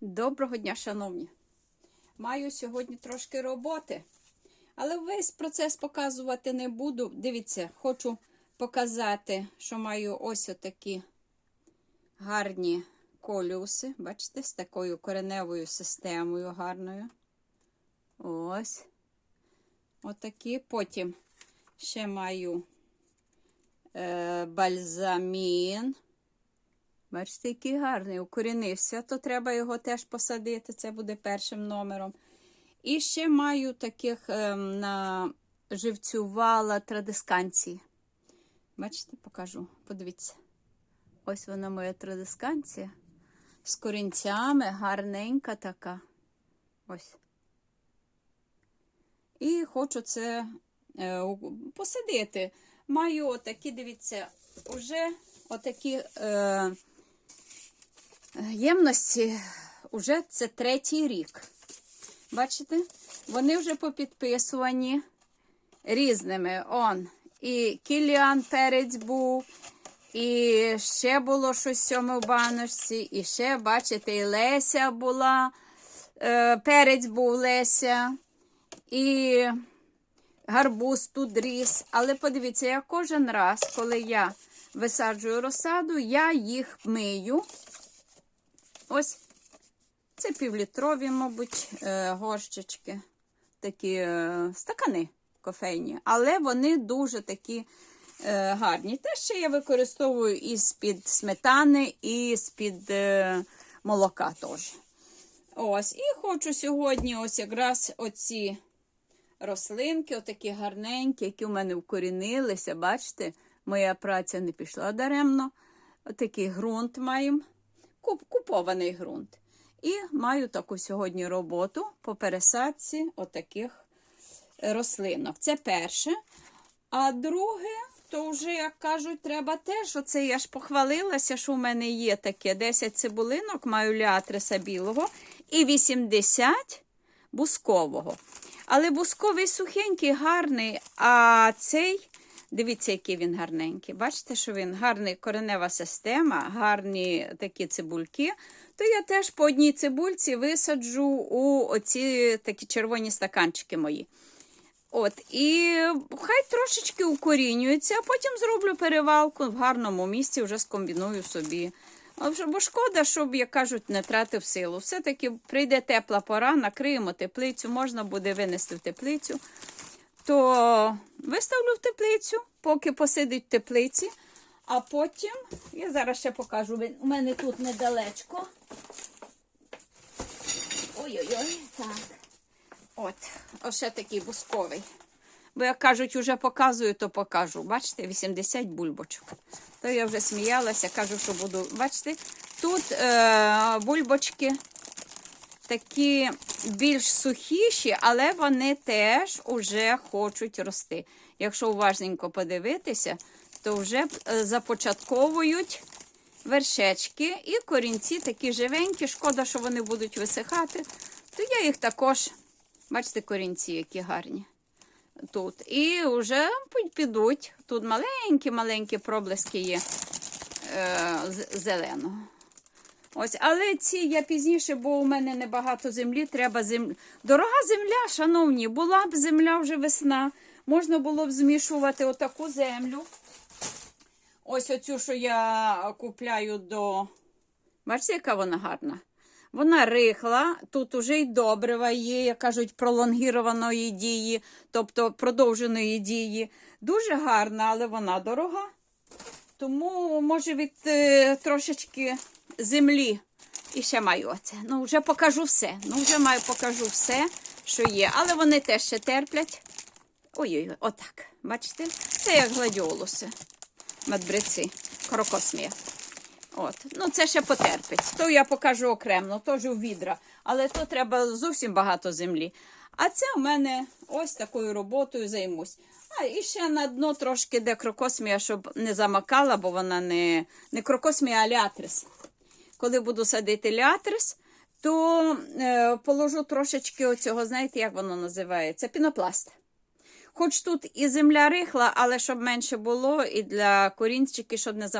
Доброго дня, шановні! Маю сьогодні трошки роботи, але весь процес показувати не буду. Дивіться, хочу показати, що маю ось отакі гарні колюси. Бачите, з такою кореневою системою гарною. Ось. Отакі. Потім ще маю е, бальзамін. Бачите, який гарний, укорінився, то треба його теж посадити. Це буде першим номером. І ще маю таких ем, на живцювала традисканції. Бачите, покажу. Подивіться. Ось вона моя традисканція. З корінцями, гарненька така. Ось. І хочу це е, посадити. Маю отакі, дивіться, уже отакі. Е, Ємності вже це третій рік. Бачите? Вони вже попідписувані різними. Он. І Кіліан перець був, і ще було щось сьоме в баночці, і ще, бачите, і Леся була, е, перець був Леся, і гарбуз тут ріс. Але подивіться, я кожен раз, коли я висаджую розсаду, я їх мию. Ось це півлітрові, мабуть, е, горщички, такі е, стакани кофейні, але вони дуже такі е, гарні. Те ще я використовую і з-під сметани, і з-під молока теж. Ось, і хочу сьогодні ось якраз оці рослинки, отакі гарненькі, які в мене вкорінилися. Бачите, моя праця не пішла даремно. Отакий ґрунт маємо купований ґрунт. І маю таку сьогодні роботу по пересадці отаких рослинок. Це перше. А друге, то вже, як кажуть, треба теж. Оце я ж похвалилася, що в мене є таке 10 цибулинок, маю лятриса білого і 80 бускового. Але бусковий сухенький, гарний, а цей. Дивіться, який він гарненький. Бачите, що він гарний коренева система, гарні такі цибульки. То я теж по одній цибульці висаджу у оці такі червоні стаканчики мої. От, І хай трошечки укорінюється, а потім зроблю перевалку в гарному місці, вже скомбіную собі. Бо шкода, щоб, як кажуть, не тратив силу. Все-таки прийде тепла пора, накриємо теплицю, можна буде винести в теплицю то виставлю в теплицю, поки посидить в теплиці. А потім, я зараз ще покажу, у мене тут недалечко. Ой-ой-ой, так. От, ось ще такий бусковий. Бо, як кажуть, уже показую, то покажу. Бачите, 80 бульбочок. То я вже сміялася, кажу, що буду. Бачите, тут е, бульбочки такі більш сухіші, але вони теж уже хочуть рости. Якщо уважненько подивитися, то вже е, започатковують вершечки і корінці такі живенькі. Шкода, що вони будуть висихати. То я їх також, бачите, корінці, які гарні. Тут. І вже підуть. Тут маленькі-маленькі проблиски є е, зеленого. Ось, але ці я пізніше, бо у мене небагато землі, треба землі. Дорога земля, шановні, була б земля вже весна. Можна було б змішувати отаку землю. Ось оцю, що я купляю до. Бачите, яка вона гарна? Вона рихла, тут уже й добрива є, як кажуть, пролонгірованої дії, тобто продовженої дії. Дуже гарна, але вона дорога. Тому, може, від е, трошечки землі. І ще маю оце. Ну, вже покажу все. Ну, вже маю покажу все, що є. Але вони теж ще терплять. Ой-ой, отак. Бачите? Це як гладіолуси. Медбриці, крокосмія. От. Ну, це ще потерпить. То я покажу окремо, теж у відра. Але то треба зовсім багато землі. А це у мене ось такою роботою займусь. А і ще на дно трошки де крокосмія, щоб не замакала, бо вона не, не крокосмія, а лятрис. Коли буду садити лятрис, то е, положу трошечки оцього, знаєте, як воно називається? Пінопласт. Хоч тут і земля рихла, але щоб менше було, і для корінчиків, щоб не замакала.